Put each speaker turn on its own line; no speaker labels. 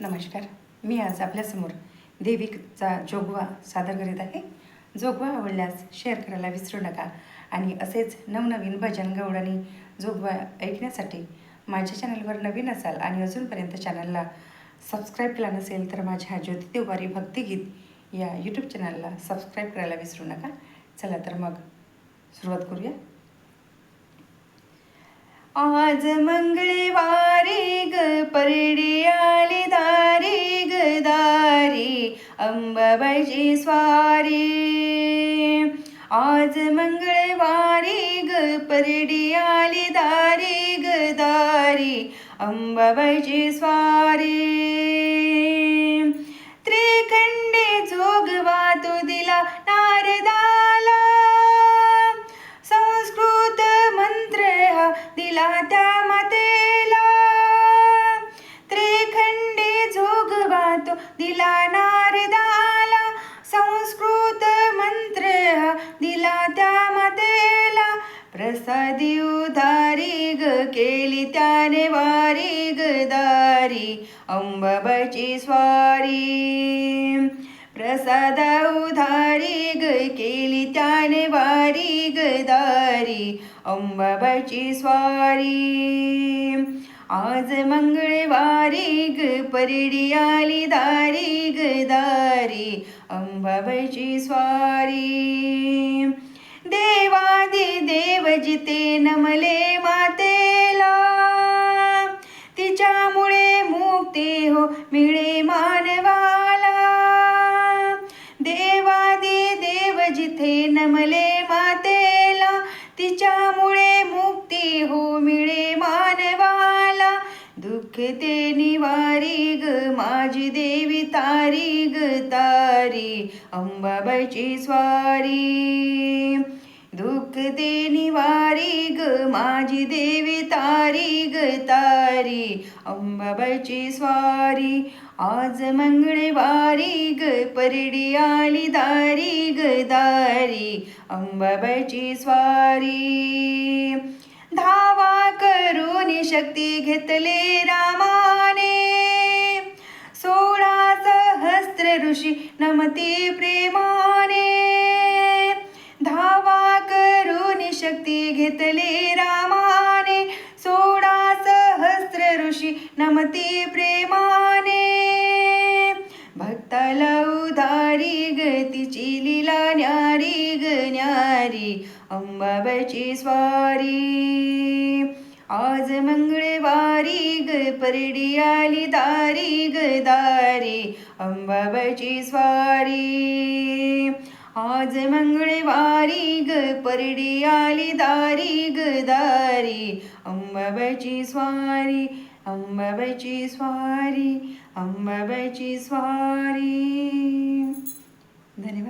नमस्कार. मी आज आपल्यासमोर देविकचा जोगवा सादर करीत आहे. जोगवा आवडल्यास शेअर करायला विसरू नका आणि असेच नवनवीन भजन गौड आणि जोगवा ऐकण्यासाठी माझ्या चॅनलवर नवीन असाल आणि अजूनपर्यंत चॅनलला सबस्क्राईब केला नसेल तर माझ्या ज्योती देवारी भक्तिगीत या यूट्यूब चॅनलला सबस्क्राईब करायला विसरू नका. चला तर मग सुरुवात करूया. आज मंगळवारी ग परडी आली. अंबाबाईची स्वारी. आज मंगळवारी ग परडी आली दारी ग दारी. अंबाबाईची स्वारी. त्रिखंडे जोगवा वाहतू दिला नारदाला. संस्कृत मंत्र हा दिला त्या मातेला. त्रिखंडे जोगवा तो दिला ना प्रसादी उधारी ग केली त्याने वारी ग दारी अंबाबाईची स्वारी. प्रसाद उधारी ग केली त्याने वारी गदारी अंबाबाईची स्वारी. आज मंगळवारी ग परडी आली दारी गदारी अंबाबाईची स्वारी. देवादी देव जिते नमले मातेला. तिच्यामुळे मुक्ती हो मिळे मा दुःख ते निवारी ग माझी देवी तारी ग तारी अंबाबाईची स्वारी. दुःख ते निवारी ग माझी देवी तारी ग तारी अंबाबाईची स्वारी. आज मंगळवारी ग परडी आली दारी ग दारी अंबाबाईची स्वारी. ऋषी नमती प्रेमाने. धावा करून शक्ती घेतले रामाने. सोळा सहस्र ऋषी नमती प्रेमाने. भक्ताला उधारी ग लीला न्यारी ग न्यारी अंबाबाईची स्वारी. आज मंगळ परडी आली दारी गदारी अंबाबाईची स्वारी. आज मंगळवारी ग परडी आली दारी गदारी दारी अंबाबाईची स्वारी अंबाबाईची स्वारी अंबाबाईची स्वारी. धन्यवाद.